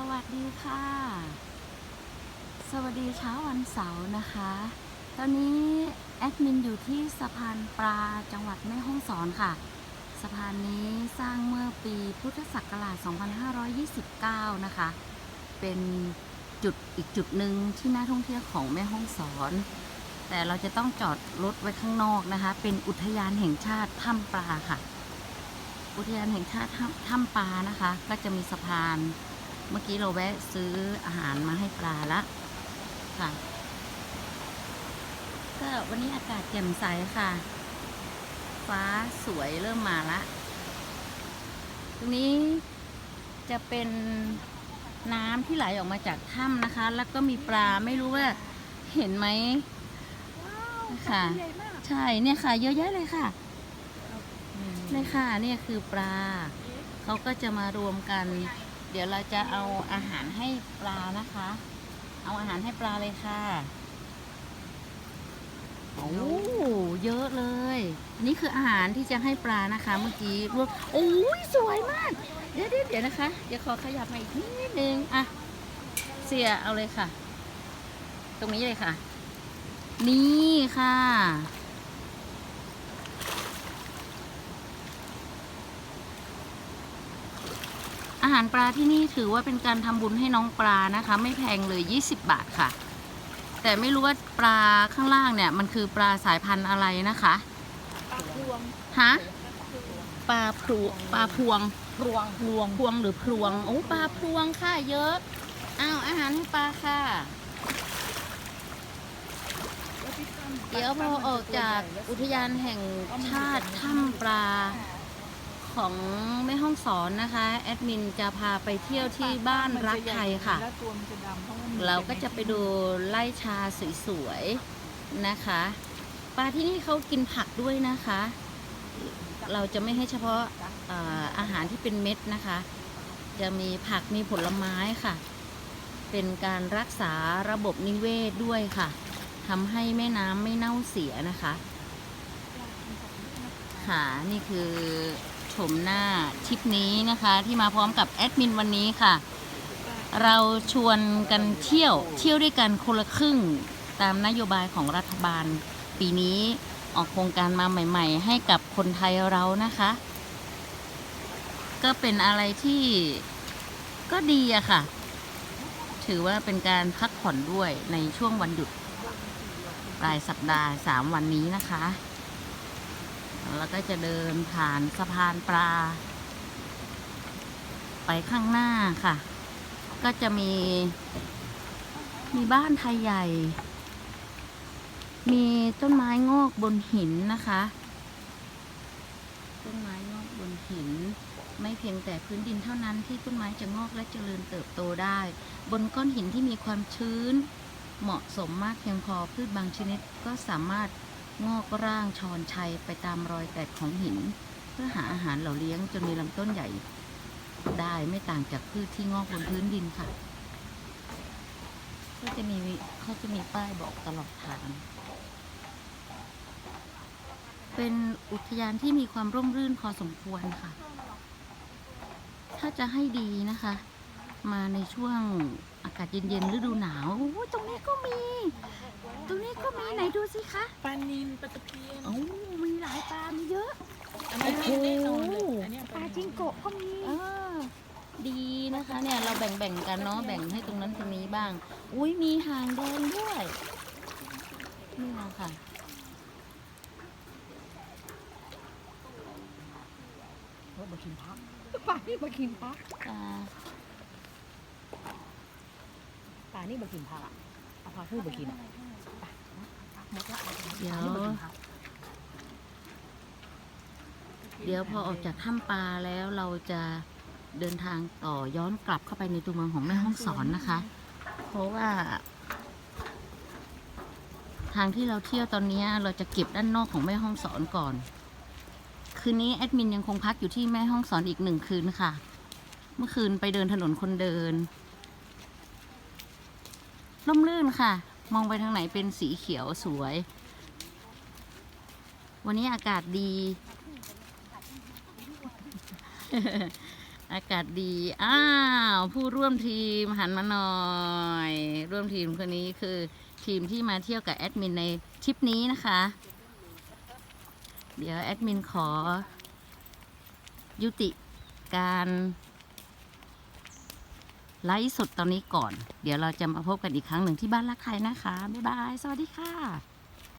สวัสดีค่ะ สวัสดีเช้าวันเสาร์นะคะ ตอนนี้แอดมินอยู่ที่สะพานปลาจังหวัดแม่ฮ่องสอนค่ะ สะพานนี้สร้างเมื่อปีพุทธศักราช 2529 นะคะ เป็นจุดอีกจุดหนึ่งที่น่าท่องเที่ยวของแม่ฮ่องสอน แต่เราจะต้องจอดรถไว้ข้างนอกนะคะ เป็นอุทยานแห่งชาติถ้ำปลาค่ะ อุทยานแห่งชาติถ้ำถ้ำปลานะคะ ก็จะมีสะพาน เมื่อกี้เราแวะซื้ออาหารมาให้ปลาละค่ะ ก็วันนี้อากาศแจ่มใสค่ะ ฟ้าสวยเริ่มมาละ ตรงนี้จะเป็นน้ำที่ไหลออกมาจากถ้ำนะคะ แล้วก็มีปลาไม่รู้ว่าเห็นไหมค่ะ ใช่เนี่ยค่ะ เยอะแยะเลยค่ะเนี่ยค่ะเนี่ยคือปลา เขาก็จะมารวมกันเดี๋ยวเราจะเอาอาหารให้ปลานะคะ เอาอาหารให้ปลาเลยค่ะโอ้เยอะเลย นี่คืออาหารที่จะให้ปลานะคะ เมื่อกี้รวมโอ้ยสวยมาก เดี๋ยวเดี๋ยวเดี๋ยวนะคะ เดี๋ยวขอขยับมาอีกนิดนึงอะเสียเอาเลยค่ะ ตรงนี้เลยค่ะ นี่ค่ะ อาหารปลาที่นี่ถือว่าเป็นการทำบุญให้น้องปลานะคะ ไม่แพงเลย 20 บาทค่ะ แต่ไม่รู้ว่าปลาข้างล่างเนี่ย มันคือปลาสายพันธุ์อะไรนะคะปลาพวงฮะปลาพลูปลาพวงพวงพวงพวงหรือพวงโอ้ปลาพวงค่ะเยอะอ้าวอาหารให้ปลาค่ะเดี๋ยวพอออกจากอุทยานแห่งชาติถ้ำปลา ของแม่ห้องสอนนะคะ แอดมินจะพาไปเที่ยวที่บ้านรักไทยค่ะ แล้วตัวมันจะดำเพราะว่ามันเราก็จะไปดูไล่ชาสวยๆนะคะ ปลาที่นี่เขากินผักด้วยนะคะ เราจะไม่ให้เฉพาะอ่าอาหารที่เป็นเม็ดนะคะ จะมีผักมีผลไม้ค่ะ เป็นการรักษาระบบนิเวศด้วยค่ะทำให้แม่น้ำไม่เน่าเสียนะคะ ค่ะ นี่คือ ชมหน้าทริปนี้นะคะ ที่มาพร้อมกับแอดมินวันนี้ค่ะ เราชวนกันเที่ยวเที่ยวด้วยกันคนละครึ่ง ตามนโยบายของรัฐบาล ปีนี้ออกโครงการมาใหม่ ๆ ให้กับคนไทยเรานะคะ ก็เป็นอะไรที่ก็ดีอะค่ะ ถือว่าเป็นการพักผ่อนด้วยในช่วงวันหยุดปลายสัปดาห์สามวันนี้นะคะ แล้วก็จะเดินผ่านสะพานปลา ไปข้างหน้าค่ะ ก็จะมี มีบ้านไทยใหญ่ มีต้นไม้งอกบนหินนะคะ ต้นไม้งอกบนหิน ไม่เพียงแต่พื้นดินเท่านั้นที่ต้นไม้จะงอกและเจริญเติบโตได้ บนก้อนหินที่มีความชื้นเหมาะสมมากเพียงพอพืชบางชนิดก็สามารถ งอกร่างชอนชัยไปตามรอยแตกของหิน เพื่อหาอาหารเหล่าเลี้ยงจนมีลำต้นใหญ่ ได้ไม่ต่างจากพืชที่งอกบนพื้นดินค่ะก็จะมีเขาจะมีป้ายบอกตลอดทาง เป็นอุทยานที่มีความร่มรื่นพอสมควรค่ะ ถ้าจะให้ดีนะคะ มาในช่วงอากาศเย็นๆฤดูหนาว ตรงนี้ก็มี ตรงนี้ก็ ไหนดูสิคะปลานินปลาตะเพียนโอ้มีหลายปลา มีเยอะ อันนี้แน่นอนเลยโอ้โหอันเนี้ยปลาจิงโกะก็มีอ่าดีนะคะเนี่ยเราแบ่งๆกันเนาะแบ่งให้ตรงนั้นตรงนี้บ้าง อุ้ยมีหางแดงด้วยนี่นะค่ะเฮ้ยมากินพักปลานี่มากินพักอ่าปลานี่มากินพักอะเอาพาพูดมากินอะไปหมดละ เดี๋ยว เดี๋ยวพอออกจากถ้ำปลาแล้วเราจะเดินทางต่อย้อนกลับเข้าไปในตัวเมืองของแม่ฮ่องสอนนะคะ เพราะว่า ทางที่เราเที่ยวตอนนี้เราจะเก็บด้านนอกของแม่ฮ่องสอนก่อน คืนนี้แอดมินยังคงพักอยู่ที่แม่ฮ่องสอนอีกหนึ่งคืนค่ะ เมื่อคืนไปเดินถนนคนเดิน ร่มรื่นค่ะ มองไปทางไหนเป็นสีเขียวสวย วันนี้อากาศดี อากาศดี อ้าว ผู้ร่วมทีมหันมาหน่อย ร่วมทีมคนนี้คือทีมที่มาเที่ยวกับแอดมินในทริปนี้นะคะ เดี๋ยวแอดมินขอ ยุติการ ไลฟ์สดตอนนี้ก่อน เดี๋ยวเราจะมาพบกันอีกครั้งหนึ่งที่บ้านรักใครนะคะ บ๊ายบาย สวัสดีค่ะ